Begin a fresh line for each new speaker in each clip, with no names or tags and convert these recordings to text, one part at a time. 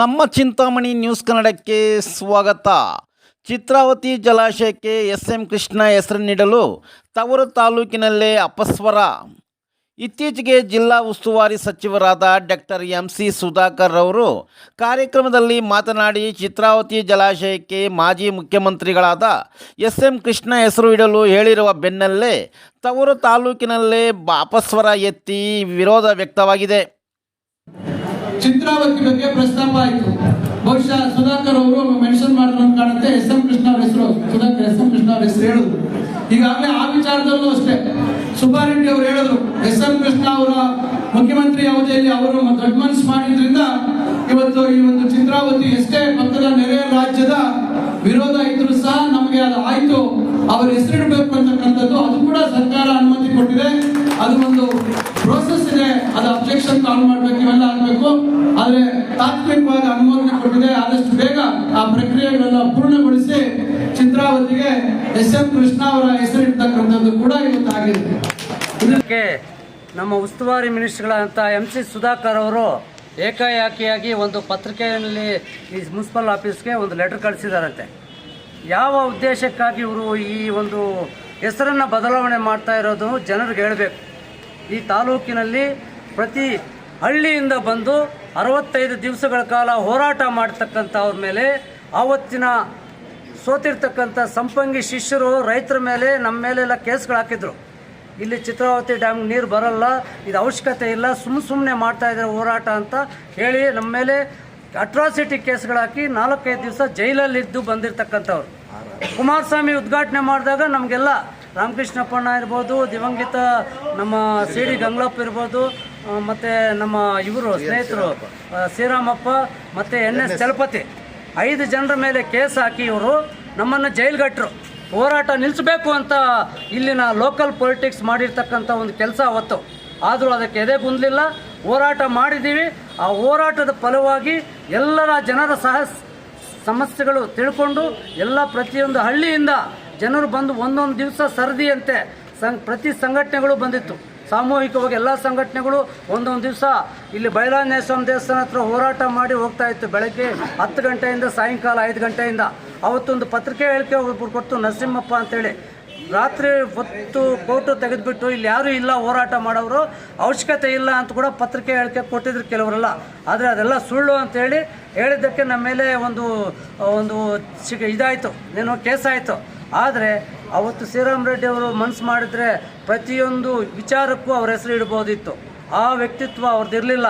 ನಮ್ಮ ಚಿಂತಾಮಣಿ ನ್ಯೂಸ್ ಕನ್ನಡಕ್ಕೆ ಸ್ವಾಗತ. ಚಿತ್ರಾವತಿ ಜಲಾಶಯಕ್ಕೆ ಎಸ್ ಎಂ ಕೃಷ್ಣ ಹೆಸರು ನೀಡಲು ತವರು ತಾಲೂಕಿನಲ್ಲೇ ಅಪಸ್ವರ. ಇತ್ತೀಚೆಗೆ ಜಿಲ್ಲಾ ಉಸ್ತುವಾರಿ ಸಚಿವರಾದ ಡಾಕ್ಟರ್ ಎಂ ಸಿ ಸುಧಾಕರ್ ಅವರು ಕಾರ್ಯಕ್ರಮದಲ್ಲಿ ಮಾತನಾಡಿ ಚಿತ್ರಾವತಿ ಜಲಾಶಯಕ್ಕೆ ಮಾಜಿ ಮುಖ್ಯಮಂತ್ರಿಗಳಾದ ಎಸ್ ಎಂ ಕೃಷ್ಣ ಹೆಸರು ಇಡಲು ಹೇಳಿರುವ ಬೆನ್ನಲ್ಲೇ ತವರು ತಾಲೂಕಿನಲ್ಲೇ ಬಾಪಸ್ವರ ಎತ್ತಿ ವಿರೋಧ ವ್ಯಕ್ತವಾಗಿದೆ.
ಚಿತ್ರಾವತಿ ಬಗ್ಗೆ ಪ್ರಸ್ತಾಪ ಆಯಿತು. ಬಹುಶಃ ಸುಧಾಕರ್ ಅವರು ಮೆನ್ಷನ್ ಮಾಡಿದ್ರು ಅಂತ ಕಾಣುತ್ತೆ ಎಸ್ ಎಂ ಕೃಷ್ಣ ಅವ್ರ ಹೆಸರು. ಸುಧಾಕರ್, ಎಸ್ ಎಂ ಕೃಷ್ಣ ಅವ್ರ ಹೆಸರು ಹೇಳಿದ್ರು ಈಗಾಗಲೇ ಆ ವಿಚಾರದಲ್ಲೂ ಅಷ್ಟೇ. ಸುಬ್ಬಾರೆಡ್ಡಿ ಅವರು ಹೇಳಿದ್ರು, ಎಸ್ ಎಂ ಕೃಷ್ಣ ಅವರ ಮುಖ್ಯಮಂತ್ರಿ ಅವಧಿಯಲ್ಲಿ ಅವರು ದೊಡ್ಡ ಮನಸ್ಸು ಮಾಡಿದ್ರಿಂದ ಇವತ್ತು ಈ ಒಂದು ಚಿತ್ರಾವತಿ ಎಷ್ಟೇ ಪಕ್ಕದ ನೆರೆಯ ರಾಜ್ಯದ ವಿರೋಧ ಇದ್ರು ಸಹ ನಮಗೆ ಅದು ಆಯ್ತು. ಅವ್ರ ಹೆಸರಿಡಬೇಕು ಅಂತಕ್ಕಂಥದ್ದು ಅದು ಕೂಡ ಸರ್ಕಾರ ಅನುಮತಿ ಕೊಟ್ಟಿದೆ. ಅದು ಒಂದು ಪ್ರೋಸೆಸ್ ಇದೆ. ಅದು ಅಬ್ಜೆಕ್ಷನ್ ಕಾಲ್ ಮಾಡ್ಬೇಕು ಇವೆಲ್ಲ. ತಾತ್ವಿಕವಾಗಿ ಅನುಮೋದನೆ ಕೊಟ್ಟಿದೆ. ಆದಷ್ಟು ಬೇಗ ಆ ಪ್ರಕ್ರಿಯೆಗಳೆಲ್ಲ ಪೂರ್ಣಗೊಳಿಸಿ ಚಿತ್ರಾವತಿಗೆ ಎಸ್ ಎಂ ಕೃಷ್ಣ ಅವರ ಹೆಸರಿಡ್ತಕ್ಕಂಥದ್ದು ಕೂಡ ಇವತ್ತು ಆಗಿದೆ
ಇದಕ್ಕೆ ನಮ್ಮ ಉಸ್ತುವಾರಿ ಮಿನಿಸ್ಟ್ರುಗಳಂತ ಎಂ ಸಿ ಸುಧಾಕರ್ ಅವರು ಏಕಾಏಕಿಯಾಗಿ ಒಂದು ಪತ್ರಿಕೆಯಲ್ಲಿ ಈ ಮುನ್ಸಿಪಲ್ ಆಫೀಸ್ಗೆ ಒಂದು ಲೆಟರ್ ಕಳಿಸಿದಾರಂತೆ. ಯಾವ ಉದ್ದೇಶಕ್ಕಾಗಿ ಇವರು ಈ ಒಂದು ಹೆಸರನ್ನು ಬದಲಾವಣೆ ಮಾಡ್ತಾ ಇರೋದು ಜನರಿಗೆ ಹೇಳಬೇಕು. ಈ ತಾಲೂಕಿನಲ್ಲಿ ಪ್ರತಿ ಹಳ್ಳಿಯಿಂದ ಬಂದು ಅರವತ್ತೈದು ದಿವಸಗಳ ಕಾಲ ಹೋರಾಟ ಮಾಡ್ತಕ್ಕಂಥವ್ರ ಮೇಲೆ, ಆವತ್ತಿನ ಸೋತಿರ್ತಕ್ಕಂಥ ಸಂಪಂಗಿ ಶಿಷ್ಯರು ರೈತರ ಮೇಲೆ, ನಮ್ಮ ಮೇಲೆಲ್ಲ ಕೇಸ್ಗಳು ಹಾಕಿದ್ರು. ಇಲ್ಲಿ ಚಿತ್ರಾವತಿ ಡ್ಯಾಮ್ಗೆ ನೀರು ಬರಲ್ಲ, ಇದು ಅವಶ್ಯಕತೆ ಇಲ್ಲ ಸುಮ್ಮ ಸುಮ್ಮನೆ ಮಾಡ್ತಾ ಇದ್ದಾರೆ ಹೋರಾಟ ಅಂತ ಹೇಳಿ ನಮ್ಮ ಮೇಲೆ ಅಟ್ರಾಸಿಟಿ ಕೇಸ್ಗಳಾಕಿ ನಾಲ್ಕೈದು ದಿವಸ ಜೈಲಲ್ಲಿದ್ದು ಬಂದಿರತಕ್ಕಂಥವ್ರು. ಕುಮಾರಸ್ವಾಮಿ ಉದ್ಘಾಟನೆ ಮಾಡಿದಾಗ ನಮಗೆಲ್ಲ ರಾಮಕೃಷ್ಣಪ್ಪಣ್ಣ ಇರ್ಬೋದು, ದಿವಂಗಿತ ನಮ್ಮ ಸಿ ಡಿ ಗಂಗ್ಲಪ್ಪ ಇರ್ಬೋದು ಮತ್ತೆ ನಮ್ಮ ಇವರು ಸ್ನೇಹಿತರು ಶ್ರೀರಾಮಪ್ಪ ಮತ್ತು ಎನ್ ಎಸ್ ಚಲಪತಿ ಐದು ಜನರ ಮೇಲೆ ಕೇಸ್ ಹಾಕಿ ಇವರು ನಮ್ಮನ್ನು ಜೈಲ್ಗಟ್ಟರು ಹೋರಾಟ ನಿಲ್ಲಿಸಬೇಕು ಅಂತ ಇಲ್ಲಿನ ಲೋಕಲ್ ಪೊಲಿಟಿಕ್ಸ್ ಮಾಡಿರ್ತಕ್ಕಂಥ ಒಂದು ಕೆಲಸ ಅವತ್ತು. ಆದರೂ ಅದಕ್ಕೆ ಎದೆ ಕುಂದಲಿಲ್ಲ ಹೋರಾಟ ಮಾಡಿದ್ದೀವಿ. ಆ ಹೋರಾಟದ ಫಲವಾಗಿ ಎಲ್ಲರ ಜನರ ಸಹ ಸಮಸ್ಯೆಗಳು ತಿಳ್ಕೊಂಡು ಎಲ್ಲ ಪ್ರತಿಯೊಂದು ಹಳ್ಳಿಯಿಂದ ಜನರು ಬಂದು ಒಂದೊಂದು ದಿವಸ ಸರದಿಯಂತೆ. ಸಂ ಪ್ರತಿ ಸಂಘಟನೆಗಳು ಬಂದಿತ್ತು. ಸಾಮೂಹಿಕವಾಗಿ ಎಲ್ಲ ಸಂಘಟನೆಗಳು ಒಂದೊಂದು ದಿವಸ ಇಲ್ಲಿ ಬೈಲಾಂಜನೇಯ ಸ್ವಾಮಿ ದೇವಸ್ಥಾನ ಹತ್ರ ಹೋರಾಟ ಮಾಡಿ ಹೋಗ್ತಾ ಇತ್ತು. ಬೆಳಗ್ಗೆ ಹತ್ತು ಗಂಟೆಯಿಂದ ಸಾಯಂಕಾಲ ಐದು ಗಂಟೆಯಿಂದ. ಅವತ್ತೊಂದು ಪತ್ರಿಕೆ ಹೇಳಿಕೆ ಒಬ್ಬರು ಕೊಟ್ಟು, ನರಸಿಂಹಪ್ಪ ಅಂತೇಳಿ, ರಾತ್ರಿ ಹೊತ್ತು ಫೋಟೋ ತೆಗೆದುಬಿಟ್ಟು ಇಲ್ಲಿ ಯಾರೂ ಇಲ್ಲ, ಹೋರಾಟ ಮಾಡೋರು, ಅವಶ್ಯಕತೆ ಇಲ್ಲ ಅಂತ ಕೂಡ ಪತ್ರಿಕೆ ಹೇಳಿಕೆ ಕೊಟ್ಟಿದ್ರು ಕೆಲವರೆಲ್ಲ. ಆದರೆ ಅದೆಲ್ಲ ಸುಳ್ಳು ಅಂತೇಳಿ ಹೇಳಿದ್ದಕ್ಕೆ ನಮ್ಮ ಮೇಲೆ ಒಂದು ಒಂದು ಸಿಗ ಇದಾಯಿತು. ಏನೋ ಕೇಸಾಯಿತು. ಆದರೆ ಅವತ್ತು ಶ್ರೀರಾಮ್ ರೆಡ್ಡಿ ಅವರು ಮನಸ್ಸು ಮಾಡಿದ್ರೆ ಪ್ರತಿಯೊಂದು ವಿಚಾರಕ್ಕೂ ಅವ್ರ ಹೆಸರು ಇಡ್ಬೋದಿತ್ತು. ಆ ವ್ಯಕ್ತಿತ್ವ ಅವ್ರದ್ದು ಇರಲಿಲ್ಲ.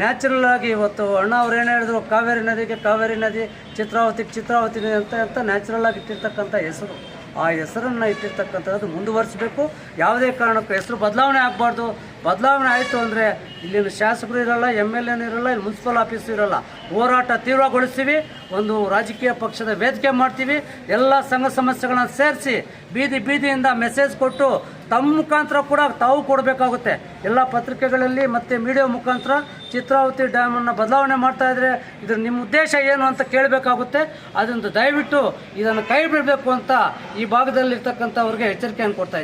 ನ್ಯಾಚುರಲ್ ಆಗಿ ಇವತ್ತು ಅಣ್ಣ ಅವ್ರು ಏನು ಹೇಳಿದ್ರು? ಕಾವೇರಿ ನದಿಗೆ ಕಾವೇರಿ ನದಿ, ಚಿತ್ರಾವತಿಗೆ ಚಿತ್ರಾವತಿ ಅಂತ ಅಂತ ನ್ಯಾಚುರಲ್ ಆಗಿ ಇಟ್ಟಿರ್ತಕ್ಕಂಥ ಹೆಸರು. ಆ ಹೆಸರನ್ನು ಇಟ್ಟಿರ್ತಕ್ಕಂಥದ್ದು ಮುಂದುವರಿಸಬೇಕು. ಯಾವುದೇ ಕಾರಣಕ್ಕೂ ಹೆಸರು ಬದಲಾವಣೆ ಆಗಬಾರ್ದು. ಬದಲಾವಣೆ ಆಯಿತು ಅಂದರೆ ಇಲ್ಲಿನ ಶಾಸಕರು ಇರಲ್ಲ ಎಂ ಎಲ್ ಎನ್ ಇರಲ್ಲ, ಇಲ್ಲಿ ಮುನ್ಸಿಪಲ್ ಆಫೀಸ್ ಇರಲ್ಲ. ಹೋರಾಟ ತೀವ್ರಗೊಳಿಸ್ತೀವಿ. ಒಂದು ರಾಜಕೀಯ ಪಕ್ಷದ ವೇದಿಕೆ ಮಾಡ್ತೀವಿ. ಎಲ್ಲ ಸಂಘ ಸಮಸ್ಯೆಗಳನ್ನ ಸೇರಿಸಿ ಬೀದಿ ಬೀದಿಯಿಂದ ಮೆಸೇಜ್ ಕೊಟ್ಟು ತಮ್ಮ ಮುಖಾಂತರ ಕೂಡ ತಾವು ಕೊಡಬೇಕಾಗುತ್ತೆ. ಎಲ್ಲ ಪತ್ರಿಕೆಗಳಲ್ಲಿ ಮತ್ತು ಮೀಡಿಯಾ ಮುಖಾಂತರ ಚಿತ್ರಾವತಿ ಡ್ಯಾಮನ್ನು ಬದಲಾವಣೆ ಮಾಡ್ತಾ ಇದ್ದರೆ ಇದ್ರ ನಿಮ್ಮ ಉದ್ದೇಶ ಏನು ಅಂತ ಕೇಳಬೇಕಾಗುತ್ತೆ. ಅದೊಂದು ದಯವಿಟ್ಟು ಇದನ್ನು ಕೈ ಬಿಡಬೇಕು ಅಂತ ಈ ಭಾಗದಲ್ಲಿರ್ತಕ್ಕಂಥವ್ರಿಗೆ ಎಚ್ಚರಿಕೆಯನ್ನು ಕೊಡ್ತಾ